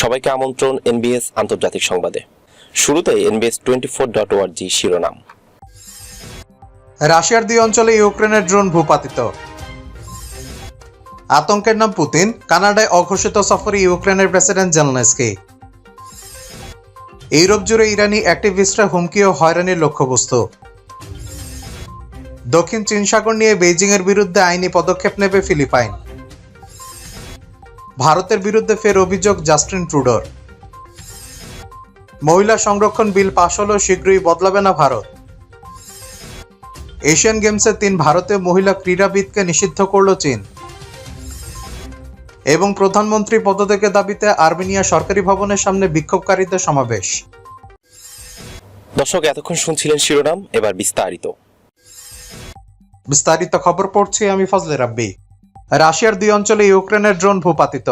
সবাইকে আমন্ত্রণ এনবিএস আন্তর্জাতিক সংবাদে। শুরুতে এনবিএস টোয়েন্টি ফোর ডট ওয়ার্জি শিরোনাম। রাশিয়ার দুই অঞ্চলে ইউক্রেনের ড্রোন ভূপাতিত। আতঙ্কের নাম পুতিন, কানাডায় অঘোষিত সফরে ইউক্রেনের প্রেসিডেন্ট জেলনেস্কি। ইউরোপ জুড়ে ইরানি অ্যাক্টিভিস্টরা হুমকি ও হয়রানির লক্ষ্যবস্তু। দক্ষিণ চীন সাগর নিয়ে বেইজিংয়ের বিরুদ্ধে আইনি পদক্ষেপ নেবে ফিলিপাইন। ভারতের বিরুদ্ধে ফের অভিযোগ জাস্টিন ট্রুডোর। মহিলা সংরক্ষণ বিল পাশ হলেও শীঘ্রই বদলাবে না ভারত। এশিয়ান গেমসে তিন ভারতীয় মহিলা ক্রীড়াবিদকে নিষিদ্ধ করল চীন। এবং প্রধানমন্ত্রী পদত্যাগের দাবিতে আর্মেনিয়া সরকারি ভবনের সামনে বিক্ষোভকারীদের সমাবেশ। দর্শক এতক্ষণ শুনছিলেন শিরোনাম এবার বিস্তারিত। বিস্তারিত খবর পড়ছি আমি ফজলে রাব্বি। রাশিয়ার দুই অঞ্চলে ইউক্রেনের ড্রোন ভূপাতিত।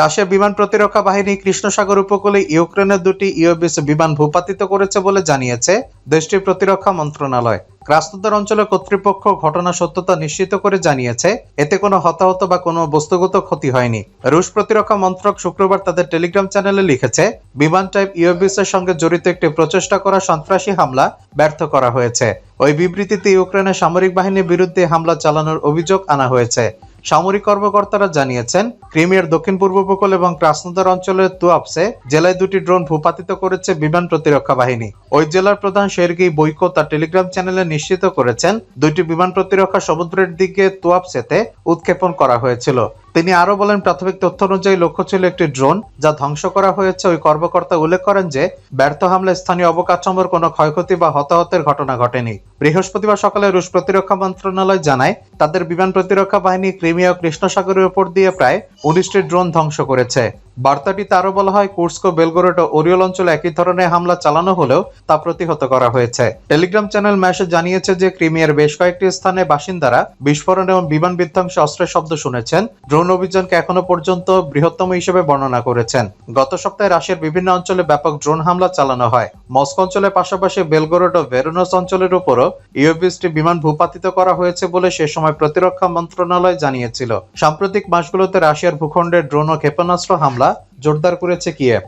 রাশিয়া বিমান প্রতিরক্ষা বাহিনী কৃষ্ণসাগর উপকূলে ইউক্রেনের দুটি ইউবিস বিমান ভূপাতিত করেছে বলে জানিয়েছে দেশটির প্রতিরক্ষা মন্ত্রণালয়। ক্রাসনোদার অঞ্চলের কর্তৃপক্ষ ঘটনা সত্যতা নিশ্চিত করে জানিয়েছে, এতে কোনো হতাহত বা কোনো বস্তুগত ক্ষতি হয়নি। রুশ প্রতিরক্ষা মন্ত্রক শুক্রবার তাদের টেলিগ্রাম চ্যানেলে লিখেছে, বিমান টাইপ ইউবিস এর সঙ্গে জড়িত একটি প্রচেষ্টা করা সন্ত্রাসী হামলা ব্যর্থ করা হয়েছে। ওই বিবৃতিতে ইউক্রেনের সামরিক বাহিনীর বিরুদ্ধে হামলা চালানোর অভিযোগ আনা হয়েছে। সামরিক কর্মকর্তারা জানিয়েছেন, ক্রিমিয়ার দক্ষিণ পূর্ব উপকূল এবং ক্রাসনোদার অঞ্চলের তুয়াপসে জেলায় দুটি ড্রোন ভূপাতিত করেছে বিমান প্রতিরক্ষা বাহিনী। ওই জেলার প্রধান শেরগি বৈকো তার টেলিগ্রাম চ্যানেলে নিশ্চিত করেছেন, দুইটি বিমান প্রতিরক্ষা সমুদ্রের দিকে তুয়াপসেতে উৎক্ষেপণ করা হয়েছিল। তিনি আরও বলেন, প্রাথমিক তথ্য অনুযায়ী লক্ষ্য ছিল একটি ড্রোন যা ধ্বংস করা হয়েছে। ওই কর্মকর্তা উল্লেখ করেন যে, ব্যর্থ হামলায় স্থানীয় অবকাঠামোর কোনো ক্ষয়ক্ষতি বা হতাহতের ঘটনা ঘটেনি। বৃহস্পতিবার সকালে রুশ প্রতিরক্ষা মন্ত্রণালয় জানায়, তাদের বিমান প্রতিরক্ষা বাহিনী ক্রিমিয়া ও কৃষ্ণসাগরের উপর দিয়ে প্রায় উনিশটি ড্রোন ধ্বংস করেছে। বার্তাটিতে আরও বলা হয়, কুর্স্কো, বেলগোরোড ও ওরিয়ল অঞ্চলে একই ধরনের হামলা চালানো হলেও তা প্রতিহত করা হয়েছে। টেলিগ্রাম চ্যানেল ম্যাসে জানিয়েছে যে, ক্রিমিয়ার বেশ কয়েকটি স্থানে বাসিন্দারা বিস্ফোরণ এবং বিমান বিধ্বংসে অস্ত্রের শব্দ শুনেছেন। ড্রোন অভিযানকে এখনও পর্যন্ত বৃহত্তম হিসেবে বর্ণনা করেছেন। গত সপ্তাহে রাশিয়ার বিভিন্ন অঞ্চলে ব্যাপক ড্রোন হামলা চালানো হয়। মস্কো অঞ্চলের পাশাপাশি বেলগোরোড ও ভেরোনস অঞ্চলের উপরও ইউবিএসটি বিমান ভূপাতিত করা হয়েছে বলে সে সময় প্রতিরক্ষা মন্ত্রণালয় জানিয়েছিল। সাম্প্রতিক মাসগুলোতে রাশিয়ার ভূখণ্ডে ড্রোন ও ক্ষেপণাস্ত্র হামলা জোরদার করেছে কিয়েভ।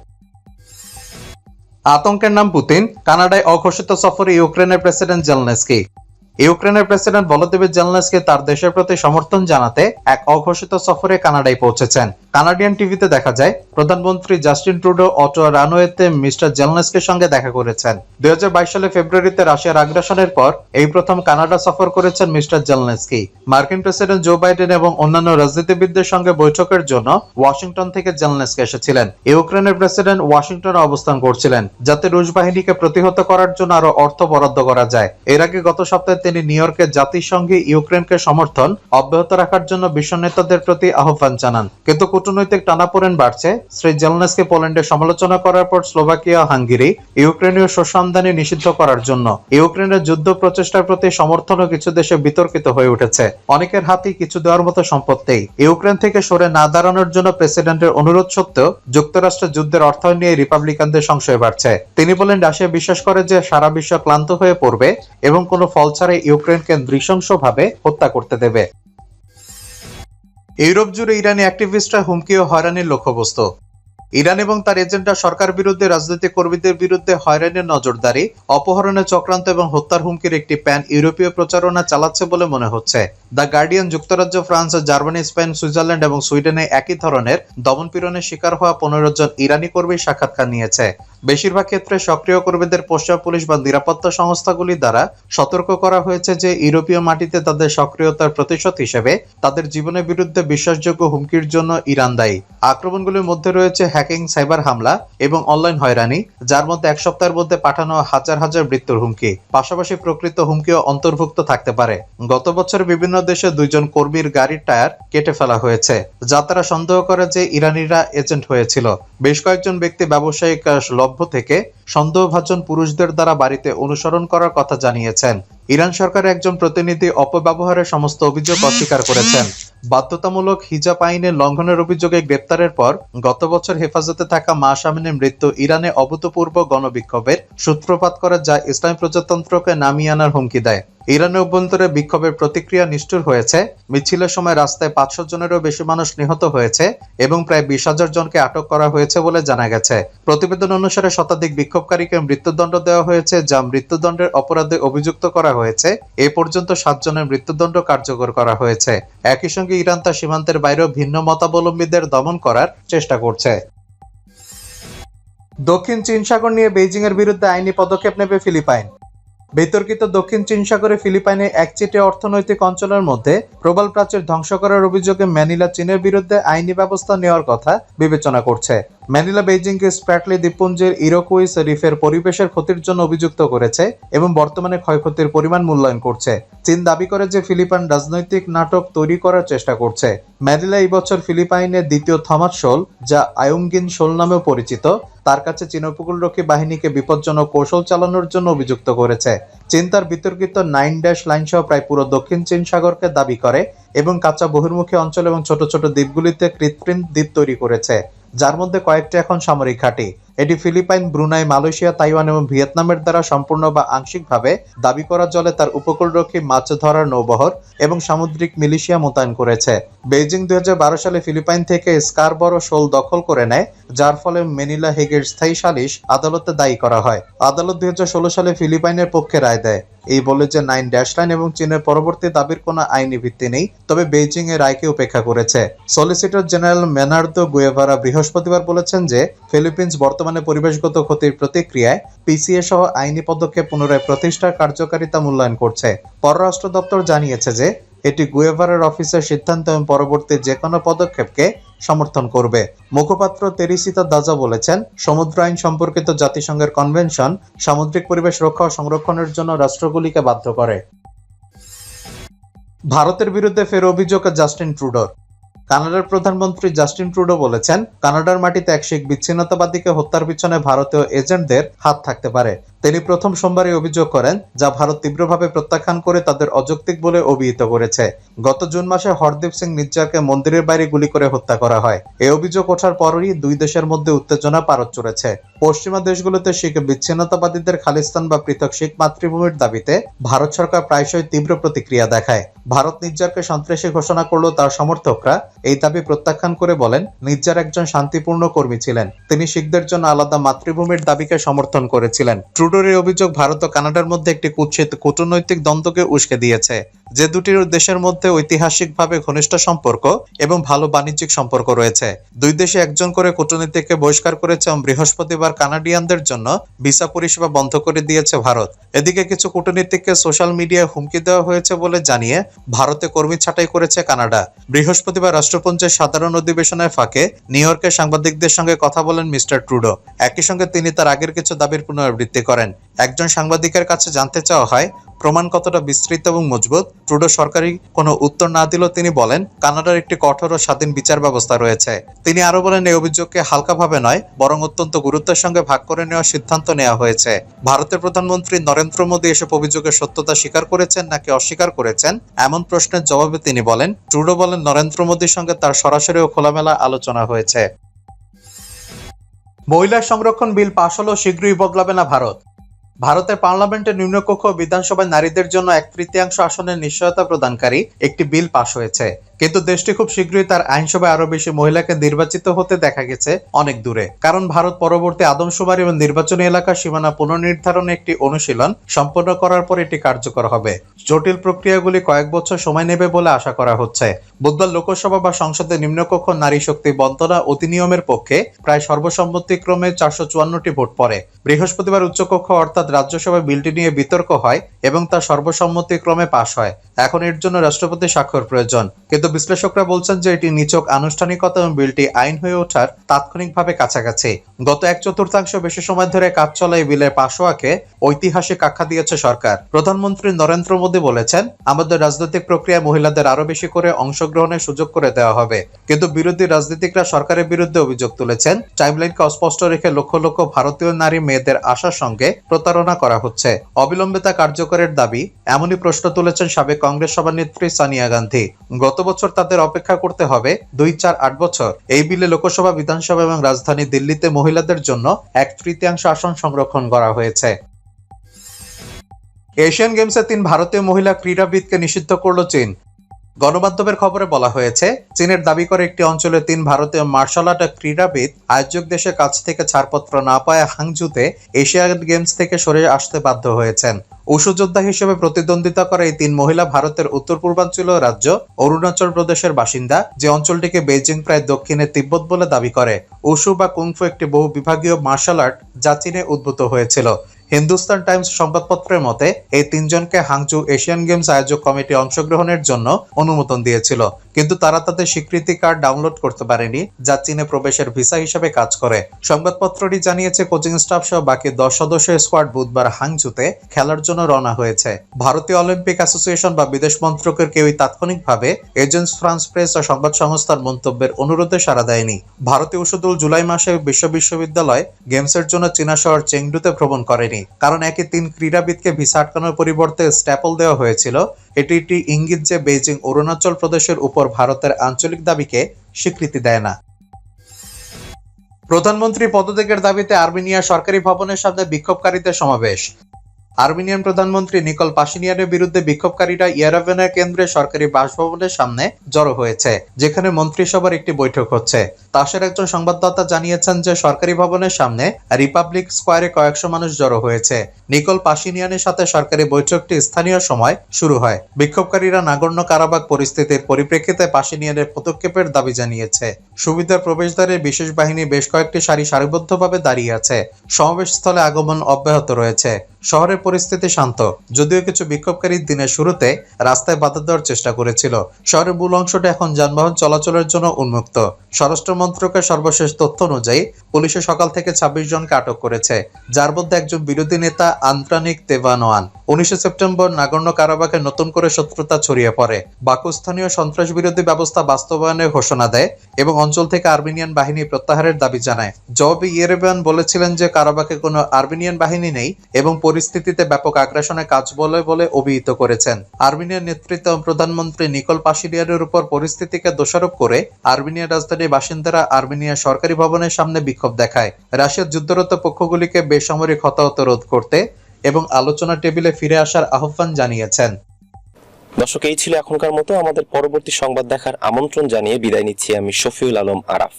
আতঙ্কের নাম পুতিন কানাডায় অঘোষিত সফরে ইউক্রেনের প্রেসিডেন্ট জেলনেস্কি। ইউক্রেনের প্রেসিডেন্ট ভলোদিমির জেলনেস্কি তার দেশের প্রতি সমর্থন জানাতে এক অঘোষিত সফরে কানাডায় পৌঁছেছেন। কানাডিয়ান টিভিতে দেখা যায়, প্রধানমন্ত্রী জাস্টিন ট্রুডো অটো রানওয়েতে মিস্টার জেলনেস্কির সঙ্গে দেখা করেছেন। দুই সালে ফেব্রুয়ারিতে রাশিয়ার আগ্রাসনের পর এই প্রথম কানাডা সফর করেছেন মিস্টার জেলনেস্কি। মার্কিন প্রেসিডেন্ট জো বাইডেন এবং অন্যান্য রাজনীতিবিদদের সঙ্গে বৈঠকের জন্য ওয়াশিংটন থেকে জেলনেস্কি এসেছিলেন। ইউক্রেনের প্রেসিডেন্ট ওয়াশিংটনে অবস্থান করছিলেন, যাতে রুশ বাহিনীকে প্রতিহত করার জন্য আরও অর্থ বরাদ্দ করা যায়। এর আগে গত সপ্তাহে তিনি নিউ ইয়র্কে জাতিসংঘে ইউক্রেনকে সমর্থন, অব্যাহত রাখার জন্য বিশ্ব নেতাদের প্রতি আহ্বান জানান। কিন্তু কূটনৈতিক টানাপোড়েন বাড়ছে। শ্রী জেলনেসকে পোল্যান্ডের সমালোচনা করার পর স্লোভাকিয়া, হাঙ্গেরি ইউক্রেনীয় শস্য আমদানি নিষিদ্ধ করার জন্য। ইউক্রেনের যুদ্ধ প্রচেষ্টার প্রতি সমর্থনও কিছু দেশে বিতর্কিত হয়ে উঠেছে। অনেকের হাতেই কিছু দেওয়ার মতো সম্পত্তি ইউক্রেন থেকে সরে না দাঁড়ানোর জন্য প্রেসিডেন্টের অনুরোধ সত্ত্বেও যুক্তরাষ্ট্র যুদ্ধের অর্থায়ন নিয়ে রিপাবলিকানদের সংশয় বাড়ছে। তিনি বলেন, রাশিয়া বিশ্বাস করে যে সারা বিশ্ব ক্লান্ত হয়ে পড়বে এবং কোনো ফল ছাড়াই ইউক্রেনকে নৃশংসভাবে হত্যা করতে দেবে। ইউরোপ জুড়ে ইরানি অ্যাক্টিভিস্টরা হুমকি ও হয়রানির লক্ষ্যবস্তু। ইরান এবং তার এজেন্টরা সরকার বিরুদ্ধে রাজনৈতিক কর্মীদের বিরুদ্ধে হয়রানির নজরদারি, অপহরণের চক্রান্ত এবং হত্যার হুমকির একটি প্যান ইউরোপীয় প্রচারণা চালাচ্ছে বলে মনে হচ্ছে। দ্য গার্ডিয়ান যুক্তরাজ্য, ফ্রান্স, জার্মানি, স্পেন, সুইজারল্যান্ড এবং সুইডেনে একই ধরনের দমনপীড়নের শিকার হওয়া পনেরো জন ইরানি কর্মী সাক্ষাৎকার নিয়েছে। বেশিরভাগ ক্ষেত্রে সক্রিয় কর্মীদের পশ্চিমা পুলিশ বা নিরাপত্তা সংস্থাগুলি দ্বারা সতর্ক করা হয়েছে যে ইউরোপীয় মাটিতে তাদের সক্রিয়তার প্রতিশোধ হিসেবে তাদের জীবনের বিরুদ্ধে বিশ্বাসযোগ্য হুমকির জন্য ইরান দায়ী। আক্রমণগুলির মধ্যে রয়েছে হ্যাকিং, সাইবার হামলা এবং অনলাইন হয়রানি, যার মধ্যে এক সপ্তাহের মধ্যে পাঠানো হাজার হাজার মৃত্যুর হুমকি। পাশাপাশি প্রকৃত হুমকিও অন্তর্ভুক্ত থাকতে পারে। গত বছর বিভিন্ন দেশে দুইজন কর্মীর গাড়ির টায়ার কেটে ফেলা হয়েছে, যা তারা সন্দেহ করে যে ইরানিরা এজেন্ট হয়েছিল। বেশ কয়েকজন ব্যক্তি ব্যবসায়িক লভ্য থেকে সন্দেহভাজন পুরুষদের দ্বারা বাড়িতে অনুসরণ করার কথা জানিয়েছেন। ইরান সরকারের একজন প্রতিনিধি অপব্যবহারের সমস্ত অভিযোগ অস্বীকার করেছেন। বাধ্যতামূলক হিজাব আইনের লঙ্ঘনের অভিযোগে গ্রেপ্তারের পর গত বছর হেফাজতে থাকা মা শামিনের মৃত্যু ইরানে অভূতপূর্ব গণবিক্ষোভের সূত্রপাত করে যা ইসলামী প্রজাতন্ত্রকে নামিয়ে আনার হুমকি দেয়। ইরানের অভ্যন্তরে বিক্ষোভের প্রতিক্রিয়া নিষ্ঠুর হয়েছে। মিছিলের সময় রাস্তায় পাঁচশো জনেরও বেশি মানুষ নিহত হয়েছে এবং প্রায় বিশ হাজার জনকে আটক করা হয়েছে বলে জানা গেছে। প্রতিবেদন অনুসারে শতাধিক বিক্ষোভকারীকে মৃত্যুদণ্ড দেওয়া হয়েছে, যা মৃত্যুদণ্ডের অপরাধে অভিযুক্ত করা হয়েছে। এ পর্যন্ত সাতজনের মৃত্যুদণ্ড কার্যকর করা হয়েছে। একই সঙ্গে ইরান তার সীমান্তের বাইরেও ভিন্ন মতাবলম্বীদের দমন করার চেষ্টা করছে। দক্ষিণ চীন সাগর নিয়ে বেইজিং এর বিরুদ্ধে আইনি পদক্ষেপ নেবে ফিলিপাইন। বিতর্কিত দক্ষিণ চীন সাগরে ফিলিপাইনে একচেটে অর্থনৈতিক অঞ্চলের মধ্যে প্রবাল প্রাচীর ধ্বংস করার অভিযোগে ম্যানিলা চীনের বিরুদ্ধে আইনি ব্যবস্থা নেওয়ার কথা বিবেচনা করছে। ম্যানিলা বেইজিংকে স্প্র্যাটলি দ্বীপপুঞ্জের ইরোকুইস রিফের পরিবেশের ক্ষতির জন্য অভিযুক্ত করেছে এবং বর্তমানে ক্ষয়ক্ষতির পরিমাণ মূল্যায়ন করছে। চীন দাবি করে যে ফিলিপাইন রাজনৈতিক নাটক তৈরি করার চেষ্টা করছে। ম্যানিলা এই বছর ফিলিপাইনের দ্বিতীয় থমাস শোল যা আয়ুঙ্গিন শোল নামেও পরিচিত, তার কাছে চীন উপকূলরক্ষী বাহিনীকে বিপজ্জনক কৌশল চালানোর জন্য অভিযুক্ত করেছে। চীন তার বিতর্কিত নাইন ড্যাশ লাইন সহ প্রায় পুরো দক্ষিণ চীন সাগরকে দাবি করে এবং কাঁচা বহির্মুখী অঞ্চল এবং ছোট ছোট দ্বীপগুলিতে কৃত্রিম দ্বীপ তৈরি করেছে। যার মধ্যে কয়েকটি এখন সামরিক ঘাঁটি। এটি ফিলিপাইন, ব্রুনাই, মালয়েশিয়া, তাইওয়ান এবং ভিয়েতনামের দ্বারা সম্পূর্ণ বা আংশিকভাবে দাবি করা জলে তার উপকূলরক্ষী মাছ ধরার নৌবহর এবং সামুদ্রিক মিলিশিয়া মোতায়েন করেছে। বেইজিং দুই হাজার বারো সালে ফিলিপাইন থেকে স্কারবরো শোল দখল করে নেয়, যার ফলে মেনিলা হেগের স্থায়ী সালিশ আদালতে দায়ী করা হয়। আদালত দুই হাজার ষোলো সালে ফিলিপাইনের পক্ষে রায় দেয়। এই বলে যে নাইন ড্যাশ লাইন এবং চীনের পরবর্তী দাবির কোনো আইনি ভিত্তি নেই, তবে বেইজিং এর রায়কে উপেক্ষা করেছে। সলিসিটর জেনারেল মেনার্দো গুয়েভারা বৃহস্পতিবার বলেছেন যে, ফিলিপিন্স বর্তমানে পরিবেশগত ক্ষতির প্রতিক্রিয়ায় পিসিএ সহ আইনি পদক্ষেপ পুনরায় প্রতিষ্ঠার কার্যকারিতা মূল্যায়ন করছে। পররাষ্ট্র দপ্তর জানিয়েছে যে এটি গুয়েভারের অফিসের সিদ্ধান্ত এবং পরবর্তী যে কোনো পদক্ষেপকে সমর্থন করবে। মুখপাত্র তেরিসিতা দাজা বলেছেন, সমুদ্র আইন সম্পর্কিত জাতিসংঘের কনভেনশন সামুদ্রিক পরিবেশ রক্ষা ও সংরক্ষণের জন্য রাষ্ট্রগুলিকে বাধ্য করে। ভারতের বিরুদ্ধে ফের অভিযোগ জাস্টিন ট্রুডোর কানাডার প্রধানমন্ত্রী জাস্টিন ট্রুডো বলেছেন, কানাডার মাটিতে এক শিখ বিচ্ছিন্নতাবাদীকে হত্যার পিছনে ভারতীয় এজেন্টদের হাত থাকতে পারে। তিনি প্রথম সোমবারই অভিযোগ করেন, যা ভারত তীব্রভাবে প্রত্যাখ্যান করে তাদের অযৌক্তিক বলে অভিহিত করেছে। গত জুন মাসে হরদীপ সিং নির্জারকে মন্দিরের বাইরে গুলি করে হত্যা করা হয়। এই অভিযোগ ওঠার পরই দুই দেশের মধ্যে উত্তেজনা পারদ চড়েছে। পশ্চিমা দেশগুলোতে শিখ বিচ্ছিন্নতাবাদীদের খালিস্তান বা পৃথক শিখ মাতৃভূমির দাবিতে ভারত সরকার প্রায়শই তীব্র প্রতিক্রিয়া দেখায়। ভারত নির্জারকে সন্ত্রাসী ঘোষণা করলেও তার সমর্থকরা। এই দাবি প্রত্যাখ্যান করে বলেন, নির্জার একজন শান্তিপূর্ণ কর্মী ছিলেন। তিনি শিখদের জন্য আলাদা মাতৃভূমির দাবিকে সমর্থন করেছিলেন। ট্রুডোর এই অভিযোগ ভারত ও কানাডার মধ্যে একটি কুৎসিত কূটনৈতিক দ্বন্দ্বকে উস্কে দিয়েছে, যে দুটি দেশের মধ্যে ঐতিহাসিকভাবে ঘনিষ্ঠ সম্পর্ক এবং ভালো বাণিজ্যিক সম্পর্ক রয়েছে। দুই দেশে একজন করে কূটনীতিককে বহিষ্কার করেছে এবং বৃহস্পতিবার কানাডিয়ানদের জন্য ভিসা পরিষেবা বন্ধ করে দিয়েছে ভারত। এদিকে কিছু কূটনীতিককে সোশ্যাল মিডিয়ায় হুমকি দেওয়া হয়েছে বলে জানিয়ে ভারতে কর্মী ছাঁটাই করেছে কানাডা। বৃহস্পতিবার রাষ্ট্রপুঞ্জের সাধারণ অধিবেশনের ফাঁকে নিউ ইয়র্কে সাংবাদিকদের সঙ্গে কথা বলেন মিস্টার ট্রুডো। একই সঙ্গে তিনি তার আগের কিছু দাবির পুনরাবৃত্তি করেন। একজন সাংবাদিকের কাছে জানতে চাওয়া হয়, প্রমাণ কতটা বিস্তৃত এবং মজবুত? ট্রুডো সরকারি কোনো উত্তর না দিলেও তিনি বলেন, কানাডার একটি কঠোর ও স্বাধীন বিচার ব্যবস্থা রয়েছে। তিনি আরও বলেন, এই অভিযোগকে হালকাভাবে নয়, বরং অত্যন্ত গুরুত্বের সঙ্গে ভাগ করে নেওয়ার সিদ্ধান্ত নেওয়া হয়েছে। ভারতের প্রধানমন্ত্রী নরেন্দ্র মোদী এসব অভিযোগের সত্যতা স্বীকার করেছেন নাকি অস্বীকার করেছেন, এমন প্রশ্নের জবাবে তিনি বলেন, ট্রুডো বলেন, নরেন্দ্র মোদীর সঙ্গে তার সরাসরি ও খোলামেলা আলোচনা হয়েছে। মহিলা সংরক্ষণ বিল পাশ হলো শীঘ্রই বদলাবে না ভারত। ভারতের পার্লামেন্টের নিম্নকক্ষ বিধানসভায় নারীদের জন্য এক তৃতীয়াংশ আসনের নিশ্চয়তা প্রদানকারী একটি বিল পাশ হয়েছে। কিন্তু দেশটি খুব শীঘ্রই তার আইনসভায় আরও বেশি মহিলাকে নির্বাচিত হতে দেখা গেছে অনেক দূরে। কারণ ভারত পরবর্তী আদমশুমারি এবং নির্বাচনী এলাকার সীমানা পুনর্নির্ধারণে একটি অনুশীলন সম্পন্ন করার পর এটি কার্যকর হবে। জটিল প্রক্রিয়াগুলি কয়েক বছর সময় নেবে বলে আশা করা হচ্ছে। বুধবার লোকসভা বা সংসদের নিম্নকক্ষ নারী শক্তি বন্তনা অধিনিয়মের পক্ষে প্রায় সর্বসম্মতিক্রমে চারশো চুয়ান্নটি ভোট পড়ে। বৃহস্পতিবার উচ্চকক্ষ অর্থাৎ রাজ্যসভায় বিলটি নিয়ে বিতর্ক হয় এবং তা সর্বসম্মতিক্রমে পাশ হয়। এখন এর জন্য রাষ্ট্রপতি স্বাক্ষর প্রয়োজন। কিন্তু কিন্তু বিশ্লেষকরা বলছেন যে এটি নিচক আনুষ্ঠানিকতা এবং বিলটি আইন হয়ে ওঠার তাৎক্ষণিকভাবে কাছাকাছি। গত এক চতুর্থাংশ বেশি সময় ধরে কাজ চলা এই বিলের পাশোয়াকে ঐতিহাসিক আখ্যা দিয়েছে সরকার। প্রধানমন্ত্রী নরেন্দ্র মোদী বলেছেন, আমাদের রাজনৈতিক প্রক্রিয়ায় মহিলাদের আরও বেশি করে অংশগ্রহণের সুযোগ করে দেওয়া হবে। কিন্তু বিরোধী রাজনীতিকরা সরকারের বিরুদ্ধে অভিযোগ তুলেছেন, টাইমলাইনকে অস্পষ্ট রেখে লক্ষ লক্ষ ভারতীয় নারী মেয়েদের আশার সঙ্গে প্রতারণা করা হচ্ছে। অবিলম্বে তা কার্যকরের দাবি, এমনই প্রশ্ন তুলেছেন সাবেক কংগ্রেস সভানেত্রী সোনিয়া গান্ধী। গত বছর তাদের অপেক্ষা করতে হবে, দুই, চার, আট বছর। এই বিলে লোকসভা, বিধানসভা এবং রাজধানী দিল্লিতে মহিলাদের জন্য এক তৃতীয়াংশ আসন সংরক্ষণ করা হয়েছে। এশিয়ান গেমসে তিন ভারতীয় মহিলা ক্রীড়াবিদকে নিষিদ্ধ করল চীন। গণমাধ্যমের খবরে বলা হয়েছে, চীনের দাবি করে একটি অঞ্চলে তিন ভারতীয় মার্শাল আর্ট ক্রীড়াবিদ আয়োজক দেশের কাছ থেকে ছাড়পত্র না পায় হাংজুতে এশিয়ান গেমস থেকে সরে আসতে বাধ্য হয়েছেন। উশু যোদ্ধা হিসেবে প্রতিদ্বন্দ্বিতা করা এই তিন মহিলা ভারতের উত্তর পূর্বাঞ্চলীয় রাজ্য, অরুণাচল প্রদেশের বাসিন্দা, যে অঞ্চলটিকে বেজিং প্রায় দক্ষিণে তিব্বত বলে দাবি করে। উশু বা কুংফু একটি বহু বিভাগীয় মার্শাল আর্ট যা চীনে উদ্ভূত হয়েছিল। হিন্দুস্তান টাইমস সংবাদপত্রের মতে, এই তিনজনকে হাংচু এশিয়ান গেমস আয়োজক কমিটি অংশগ্রহণের জন্য অনুমোদন দিয়েছিল। কিন্তু তারা তাদের স্বীকৃতি কার্ড ডাউনলোড করতে পারেনি, যা চীনে প্রবেশের ভিসা হিসেবে কাজ করে। সংবাদপত্রটি জানিয়েছে, কোচিং স্টাফ সহ বাকি দশ সদস্যের স্কোয়াড বুধবার হাংচুতে খেলার জন্য রওনা হয়েছে। ভারতীয় অলিম্পিক অ্যাসোসিয়েশন বা বিদেশ মন্ত্রকের কেউই তাৎক্ষণিকভাবে এজেন্স ফ্রান্স প্রেস ও সংবাদ সংস্থার মন্তব্যের অনুরোধে সাড়া দেয়নি। ভারতীয় উষদুল জুলাই মাসে বিশ্ব বিশ্ববিদ্যালয় গেমসের জন্য চীনা শহর চেংডুতে ভ্রমণ করেনি। কারণ একে তিন ক্রীড়াবিদকে ভিসা আটকানোর পরিবর্তে স্ট্যাপল দেওয়া হয়েছিল। এটি একটি ইঙ্গিত যে বেইজিং অরুণাচল প্রদেশের উপর ভারতের আঞ্চলিক দাবিকে স্বীকৃতি দেয় না। প্রধানমন্ত্রী পদত্যাগের দাবিতে আর্মেনিয়া সরকারি ভবনের সামনে বিক্ষোভকারীদের সমাবেশ। আর্মেনিয়ান প্রধানমন্ত্রী নিকল পাশিনিয়ানের বিরুদ্ধে বিক্ষোভকারীরা ইয়ারাভেনের কেন্দ্রে সরকারি বাসভবনের সামনে জড়ো হয়েছে, যেখানে মন্ত্রিসভার একটি বৈঠক হচ্ছে। তাসের একজন সংবাদদাতা জানিয়েছেন যে সরকারি ভবনের সামনে রিপাবলিক স্কোয়ারে কয়েকশো মানুষ জড়ো হয়েছে। নিকল পাশিনিয়ানের সাথে সরকারি বৈঠকটি স্থানীয় সময় শুরু হয়। বিক্ষোভকারীরা নাগর্ণ কারাবাগ পরিস্থিতির পরিপ্রেক্ষিতে পাশিনিয়ানের পদক্ষেপের দাবি জানিয়েছে। সুবিধার প্রবেশদ্বারে বিশেষ বাহিনী বেশ কয়েকটি সারি সারিবদ্ধভাবে দাঁড়িয়ে আছে। সমাবেশস্থলে আগমন অব্যাহত রয়েছে। শহরের পরিস্থিতি শান্ত। যদিও কিছু বিক্ষোভকারী দিনের শুরুতে রাস্তায় বাধা দেওয়ার চেষ্টা করেছিল। শহরের মূল অংশটা এখন যানবাহন চলাচলের জন্য উন্মুক্ত। স্বরাষ্ট্র মন্ত্রকের সর্বশেষ তথ্য অনুযায়ী, পুলিশে সকাল থেকে ছাব্বিশ জনকে আটক করেছে, যার মধ্যে একজন বিরোধী নেতা আন্ত্রানিক তেভানোয়ান। উনিশে সেপ্টেম্বর নাগর্ণ কারাবাকে নতুন করে শত্রুতা ছড়িয়ে পড়ে। বাকু স্থানীয় সন্ত্রাস বিরোধী ব্যবস্থা বাস্তবায়নের ঘোষণা দেয় এবং অঞ্চল থেকে আর্মেনিয়ান বাহিনী প্রত্যাহারের দাবি জানায়। জবাবে ইয়েরেবান বলেছিলেন যে কারাবাকে কোনো আর্মেনিয়ান বাহিনী নেই এবং পরিস্থিতিতে ব্যাপক আগ্রাসনের কাজ বলে বলে অভিহিত করেছেন। আর্মেনিয়ার নেতৃত্ব প্রধানমন্ত্রী নিকল পাশিডিয়ারের উপর পরিস্থিতিকে দোষারোপ করে আর্মেনিয়ার রাজধানীর বাসিন্দারা আর্মেনিয়ার সরকারি ভবনের সামনে বিক্ষোভ দেখায়। রাশিয়ার যুদ্ধরত পক্ষগুলিকে বেসামরিক হতাহত রোধ করতে এবং আলোচনা টেবিলে ফিরে আসার আহ্বান জানিয়েছেন। দর্শক, এই ছিল এখনকার মতো। আমাদের পরবর্তী সংবাদ দেখার আমন্ত্রণ জানিয়ে বিদায় নিচ্ছি আমি শফিউল আলম আরাফ।